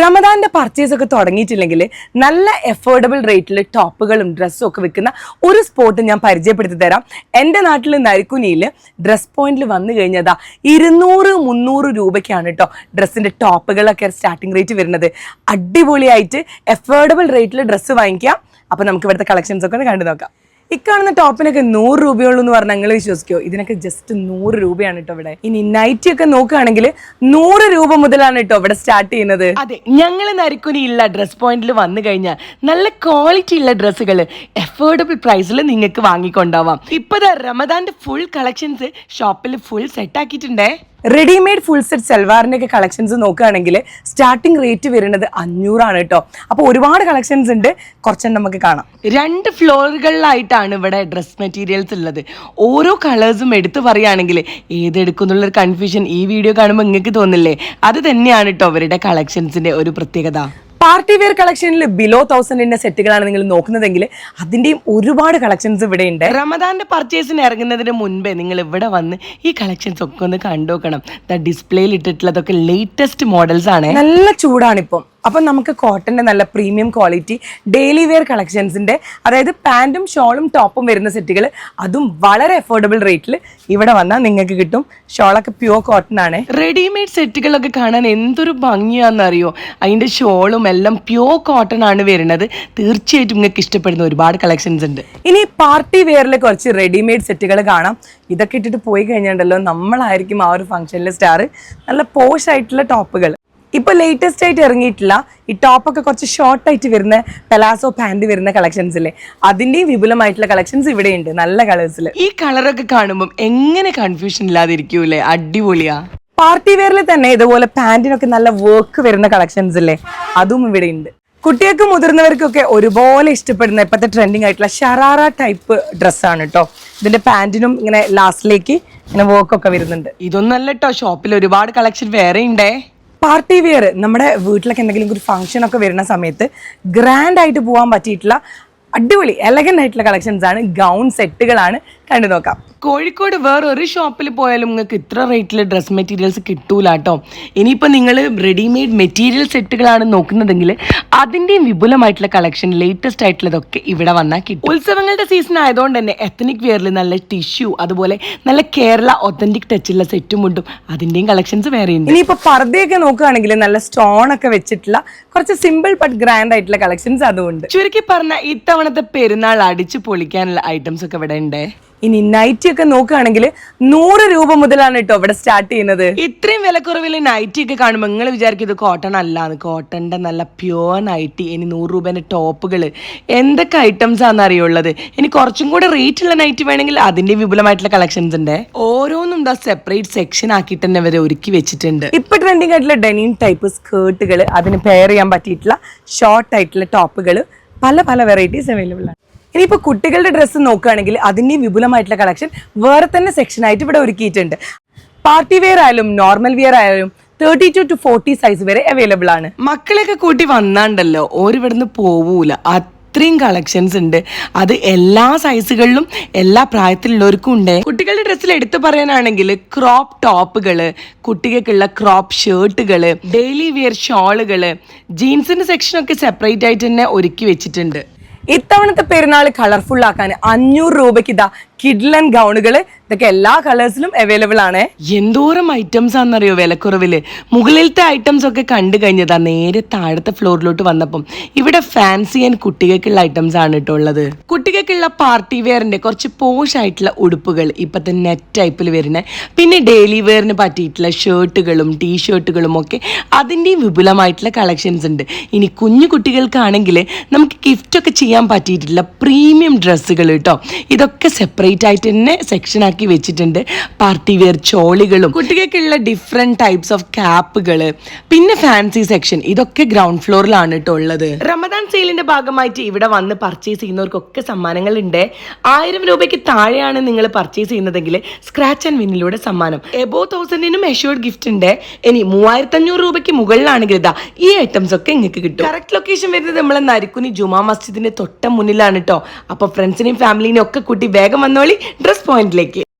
റമദാന്റെ purchase ഒക്കെ തുടങ്ങിയിട്ടില്ലെങ്കിൽ നല്ല affordable റേറ്റിൽ ടോപ്പുകളും ഡ്രസ്സും ഒക്കെ വിൽക്കുന്ന ഒരു സ്പോട്ട് ഞാൻ പരിചയപ്പെടുത്തി തരാം. എന്റെ നാട്ടിൽ നരിക്കുനിയിൽ ഡ്രസ് പോയിന്റിൽ വന്നു കഴിഞ്ഞതാ ഇരുന്നൂറ് മുന്നൂറ് രൂപയ്ക്കാണ് കേട്ടോ ഡ്രസ്സിന്റെ ടോപ്പുകളൊക്കെ സ്റ്റാർട്ടിംഗ് റേറ്റ് വരുന്നത്. അടിപൊളിയായിട്ട് എഫോർഡബിൾ റേറ്റിൽ ഡ്രസ്സ് വാങ്ങിക്കാം. അപ്പൊ നമുക്ക് ഇവിടുത്തെ കളക്ഷൻസ് ഒക്കെ കണ്ടു നോക്കാം. ഇക്കാണുന്ന ടോപ്പിനൊക്കെ നൂറ് രൂപയുള്ളൂ എന്ന് പറഞ്ഞാൽ നിങ്ങൾ വിശ്വസിക്കോ. ഇതിനൊക്കെ ജസ്റ്റ് നൂറ് രൂപയാണ് കേട്ടോ ഇവിടെ. ഇനി നൈറ്റി ഒക്കെ നോക്കുകയാണെങ്കിൽ നൂറ് രൂപ മുതലാണ് കേട്ടോ ഇവിടെ സ്റ്റാർട്ട് ചെയ്യുന്നത്. അതെ ഞങ്ങൾ നരിക്കുനിയുള്ള ഡ്രസ് പോയിന്റിൽ വന്നു കഴിഞ്ഞാൽ നല്ല ക്വാളിറ്റി ഉള്ള ഡ്രസ്സുകൾ എഫോർഡബിൾ പ്രൈസിൽ നിങ്ങൾക്ക് വാങ്ങിക്കൊണ്ടാവാം. ഇപ്പൊ റമദാന്റെ ഫുൾ കളക്ഷൻസ് ഷോപ്പിൽ ഫുൾ സെറ്റ് ആക്കിയിട്ടുണ്ടേ. റെഡിമെയ്ഡ് ഫുൾ സെറ്റ് സെൽവാറിന്റെയൊക്കെ കളക്ഷൻസ് നോക്കുകയാണെങ്കിൽ സ്റ്റാർട്ടിംഗ് റേറ്റ് വരുന്നത് അഞ്ഞൂറാണ് കേട്ടോ. അപ്പോൾ ഒരുപാട് കളക്ഷൻസ് ഉണ്ട്. കുറച്ചെണ്ണം നമുക്ക് കാണാം. രണ്ട് ഫ്ലോറുകളിലായിട്ടാണ് ഇവിടെ ഡ്രസ് മെറ്റീരിയൽസ് ഉള്ളത്. ഓരോ കളേഴ്സും എടുത്തു പറയുകയാണെങ്കിൽ ഏതെടുക്കുന്നുള്ളൊരു കൺഫ്യൂഷൻ ഈ വീഡിയോ കാണുമ്പോൾ നിങ്ങൾക്ക് തോന്നില്ലേ? അത് തന്നെയാണ് കേട്ടോ അവരുടെ കളക്ഷൻസിന്റെ ഒരു പ്രത്യേകത. പാർട്ടി വെയർ കളക്ഷനിൽ ബിലോ തൗസൻഡിന്റെ സെറ്റുകളാണ് നിങ്ങൾ നോക്കുന്നതെങ്കിൽ അതിന്റെയും ഒരുപാട് കളക്ഷൻസ് ഇവിടെ ഉണ്ട്. റമദാന്റെ പർച്ചേസിന് ഇറങ്ങുന്നതിന് മുൻപേ നിങ്ങൾ ഇവിടെ വന്ന് ഈ കളക്ഷൻസ് ഒക്കെ ഒന്ന് കണ്ടുനോക്കണം ഡിസ്പ്ലേയിൽ ഇട്ടിട്ടുള്ളതൊക്കെ ലേറ്റസ്റ്റ് മോഡൽസ് ആണ്. നല്ല ചൂടാണ് ഇപ്പം അപ്പം നമുക്ക് കോട്ടന്റെ നല്ല പ്രീമിയം ക്വാളിറ്റി ഡെയിലി വെയർ കളക്ഷൻസിന്റെ അതായത് പാന്റും ഷോളും ടോപ്പും വരുന്ന സെറ്റുകൾ അതും വളരെ അഫോർഡബിൾ റേറ്റിൽ ഇവിടെ വന്നാൽ നിങ്ങൾക്ക് കിട്ടും. ഷോളൊക്കെ പ്യുവർ കോട്ടൺ ആണ്. റെഡിമെയ്ഡ് സെറ്റുകളൊക്കെ കാണാൻ എന്തൊരു ഭംഗിയാണെന്നറിയോ അതിന്റെ ഷോളും എല്ലാം പ്യുവർ കോട്ടൺ ആണ് വരുന്നത്. തീർച്ചയായിട്ടും നിങ്ങൾക്ക് ഇഷ്ടപ്പെടുന്ന ഒരുപാട് കളക്ഷൻസ് ഉണ്ട്. ഇനി പാർട്ടി വെയറിൽ കുറച്ച് റെഡിമെയ്ഡ് സെറ്റുകൾ കാണാം. ഇതൊക്കെ ഇട്ടിട്ട് പോയി കഴിഞ്ഞിട്ടുണ്ടല്ലോ നമ്മളായിരിക്കും ആ ഒരു ഫംഗ്ഷനിലെ സ്റ്റാർ നല്ല പോഷ് ആയിട്ടുള്ള ടോപ്പുകൾ ഇപ്പൊ ലേറ്റസ്റ്റ് ആയിട്ട് ഇറങ്ങിയിട്ടില്ല. ഈ ടോപ്പൊക്കെ കുറച്ച് ഷോർട്ട് ആയിട്ട് വരുന്ന പെലാസോ പാന്റ് വരുന്ന കളക്ഷൻസ് ഇല്ലേ? അതിന്റെയും വിപുലമായിട്ടുള്ള കളക്ഷൻസ് ഇവിടെ ഉണ്ട് നല്ല കളേഴ്സിൽ ഈ കളറൊക്കെ കാണുമ്പോൾ എങ്ങനെ കൺഫ്യൂഷൻ ഇല്ലാതിരിക്കൂലേ? അടിപൊളിയാ. പാർട്ടി വെയറിൽ തന്നെ ഇതുപോലെ പാന്റിനൊക്കെ നല്ല വർക്ക് വരുന്ന കളക്ഷൻസ് ഇല്ലേ? അതും ഇവിടെ ഉണ്ട് കുട്ടികൾക്കും മുതിർന്നവർക്കൊക്കെ ഒരുപോലെ ഇഷ്ടപ്പെടുന്ന ഇപ്പോഴത്തെ ട്രെൻഡിങ് ആയിട്ടുള്ള ഷറാറ ടൈപ്പ് ഡ്രസ്സാണ് കേട്ടോ ഇതിന്റെ പാന്റിനും ഇങ്ങനെ ലാസ്റ്റിലേക്ക് ഇങ്ങനെ വർക്കൊക്കെ വരുന്നുണ്ട്. ഇതൊന്നല്ല കേട്ടോ ഷോപ്പിൽ ഒരുപാട് കളക്ഷൻ വേറെ ഉണ്ടേ പാർട്ടി വെയർ നമ്മുടെ വീട്ടിലൊക്കെ എന്തെങ്കിലും ഒരു ഫംഗ്ഷൻ ഒക്കെ വരുന്ന സമയത്ത് ഗ്രാൻഡ് ആയിട്ട് പോകാൻ പറ്റിയിട്ടുള്ള അടിപൊളി എലഗന്റ് ആയിട്ടുള്ള കളക്ഷൻസ് ആണ് ഗൗൺ സെറ്റുകളാണ് കണ്ടു നോക്കാം. കോഴിക്കോട് വേറൊരു ഷോപ്പിൽ പോയാലും നിങ്ങൾക്ക് ഇത്ര റേറ്റിൽ ഡ്രസ് മെറ്റീരിയൽസ് കിട്ടൂല കേട്ടോ ഇനിയിപ്പോൾ നിങ്ങൾ റെഡിമെയ്ഡ് മെറ്റീരിയൽ സെറ്റുകളാണ് നോക്കുന്നതെങ്കിൽ അതിന്റെയും വിപുലമായിട്ടുള്ള കളക്ഷൻ ലേറ്റസ്റ്റ് ആയിട്ടുള്ളതൊക്കെ ഇവിടെ വന്നാൽ കിട്ടും. ഉത്സവങ്ങളുടെ സീസൺ ആയതുകൊണ്ട് തന്നെ എത്തനിക് വെയറിൽ നല്ല ടിഷ്യൂ അതുപോലെ നല്ല കേരള ഒത്തന്റിക് ടച്ചുള്ള സെറ്റും ഉണ്ടും. അതിന്റെയും കളക്ഷൻസ് വേറെ ഉണ്ട്. ഇനിയിപ്പോൾ പർദ്ദയൊക്കെ നോക്കുകയാണെങ്കിൽ നല്ല സ്റ്റോൺ ഒക്കെ വെച്ചിട്ടുള്ള കുറച്ച് സിമ്പിൾ ബട്ട് ഗ്രാൻഡ് ആയിട്ടുള്ള കളക്ഷൻസ് അതുകൊണ്ട് ചുരുക്കി പറഞ്ഞ ഇത്തവണത്തെ പെരുന്നാൾ അടിച്ചു പൊളിക്കാനുള്ള ഐറ്റംസ് ഒക്കെ ഇവിടെ ഉണ്ട്. ഇനി നൈറ്റി ഒക്കെ നോക്കുകയാണെങ്കിൽ നൂറ് രൂപ മുതലാണ് കേട്ടോ ഇവിടെ സ്റ്റാർട്ട് ചെയ്യുന്നത്. ഇത്രയും വിലക്കുറവിൽ നൈറ്റി ഒക്കെ കാണുമ്പോൾ നിങ്ങൾ വിചാരിക്കും ഇത് കോട്ടൺ അല്ലാന്ന്. കോട്ടന്റെ നല്ല പ്യുവർ നൈറ്റി ഇനി നൂറ് രൂപേന്റെ ടോപ്പുകൾ എന്തൊക്കെ ഐറ്റംസ് ആണെന്ന് അറിയുള്ളത്? ഇനി കുറച്ചും കൂടെ റേറ്റ് ഉള്ള നൈറ്റി വേണമെങ്കിൽ അതിന്റെ വിപുലമായിട്ടുള്ള കളക്ഷൻസ് ഉണ്ട്. ഓരോന്നും എന്താ സെപ്പറേറ്റ് സെക്ഷൻ ആക്കിയിട്ട് തന്നെ വരെ ഒരുക്കി വെച്ചിട്ടുണ്ട്. ഇപ്പൊ ട്രെൻഡിങ് ആയിട്ടുള്ള ഡെനിം ടൈപ്പ് സ്കേർട്ടുകൾ അതിന് പെയർ ചെയ്യാൻ പറ്റിയിട്ടുള്ള ഷോർട്ട് ആയിട്ടുള്ള ടോപ്പുകൾ പല പല വെറൈറ്റീസ് അവൈലബിൾ ആണ്. ഇനിയിപ്പോൾ കുട്ടികളുടെ ഡ്രസ്സ് നോക്കുകയാണെങ്കിൽ അതിന്റെയും വിപുലമായിട്ടുള്ള കളക്ഷൻ വേറെ തന്നെ സെക്ഷനായിട്ട് ഇവിടെ ഒരുക്കിയിട്ടുണ്ട്. പാർട്ടി വെയർ ആയാലും നോർമൽ വെയർ ആയാലും thirty two to forty size വരെ അവൈലബിൾ ആണ്. മക്കളെയൊക്കെ കൂട്ടി വന്നാണ്ടല്ലോ ഓരിവിടുന്ന് പോവൂല. അത്രയും കളക്ഷൻസ് ഉണ്ട്. അത് എല്ലാ സൈസുകളിലും എല്ലാ പ്രായത്തിലുള്ളവർക്കും ഉണ്ട്. കുട്ടികളുടെ ഡ്രസ്സിൽ എടുത്തു പറയാനാണെങ്കിൽ ക്രോപ്പ് ടോപ്പുകൾ കുട്ടികൾക്കുള്ള ക്രോപ്പ് ഷർട്ടുകൾ ഡെയിലി വെയർ ഷോളുകൾ ജീൻസിന്റെ സെക്ഷനൊക്കെ സെപ്പറേറ്റ് ആയിട്ട് തന്നെ ഒരുക്കി വെച്ചിട്ടുണ്ട്. ഇത്തവണത്തെ പെരുന്നാൾ കളർഫുൾ ആക്കാൻ അഞ്ഞൂറ് രൂപയ്ക്ക് ഇതാ കിഡ്ലൻ ഗൗണുകൾ ഇതൊക്കെ എല്ലാ കളേഴ്സിലും അവൈലബിൾ ആണ്. എന്തോരം ഐറ്റംസ് ആണെന്നറിയോ വിലക്കുറവിൽ? മുകളിലത്തെ ഐറ്റംസ് ഒക്കെ കണ്ടു കഴിഞ്ഞതാ നേരെ താഴത്തെ ഫ്ലോറിലോട്ട് വന്നപ്പം. ഇവിടെ ഫാൻസി ആൻഡ് കുട്ടികൾക്കുള്ള ഐറ്റംസ് ആണ് കേട്ടോ ഉള്ളത്. കുട്ടികൾക്കുള്ള പാർട്ടി വെയറിന്റെ കുറച്ച് പോഷ് ആയിട്ടുള്ള ഉടുപ്പുകൾ ഇപ്പത്തെ നെറ്റ് ടൈപ്പിൽ വരുന്ന. പിന്നെ ഡെയിലി വെയറിന് പറ്റിയിട്ടുള്ള ഷർട്ടുകളും ടീ ഷർട്ടുകളും ഒക്കെ അതിന്റെയും വിപുലമായിട്ടുള്ള കളക്ഷൻസ് ഉണ്ട്. ഇനി കുഞ്ഞു കുട്ടികൾക്കാണെങ്കിൽ നമുക്ക് ഗിഫ്റ്റ് ഒക്കെ ചെയ്യാൻ പറ്റിയിട്ടുള്ള പ്രീമിയം ഡ്രസ്സുകൾ കേട്ടോ ഇതൊക്കെ സെപ്പറേറ്റ് ആയിട്ട് തന്നെ സെക്ഷൻ ആക്കി വെച്ചിട്ടുണ്ട്. പാർട്ടി വെയർ ചോളികളും കുട്ടികൾക്കുള്ള ഡിഫറെന്റ് ടൈപ്സ് ഓഫ് ക്യാപ്പുകൾ പിന്നെ ഫാൻസി സെക്ഷൻ ഇതൊക്കെ ഗ്രൗണ്ട് ഫ്ലോറിലാണ് കേട്ടോ ഉള്ളത്. റമദാൻ സെയിലിന്റെ ഭാഗമായിട്ട് ഇവിടെ വന്ന് പർച്ചേസ് ചെയ്യുന്നവർക്കൊക്കെ സമ്മാനങ്ങൾ ഉണ്ട് ആയിരം രൂപയ്ക്ക് താഴെയാണ് നിങ്ങൾ പർച്ചേസ് ചെയ്യുന്നതെങ്കിൽ സ്ക്രാച്ച് ആൻഡ് വിന്നിലൂടെ സമ്മാനം. എബോ തൗസൻഡിനും എഷ്യൂർഡ് ഗിഫ്റ്റ് ഉണ്ട്. ഇനി മൂവായിരത്തി അഞ്ഞൂറ് രൂപയ്ക്ക് മുകളിലാണെങ്കിൽ ഇതാ ഈ ഐറ്റംസ് ഒക്കെ നിങ്ങൾക്ക് കിട്ടും. കറക്റ്റ് ലൊക്കേഷൻ വരുന്നത് നമ്മളെ നരിക്കുനി ജുമാ മസ്ജിദിന്റെ തൊട്ട മുന്നിലാണ് കേട്ടോ അപ്പൊ ഫ്രണ്ട്സിനെയും ഫാമിലിനെയും ഒക്കെ കൂട്ടി വേഗം വന്നോളി. ഡ്രസ് പോയിന്റിലേക്ക്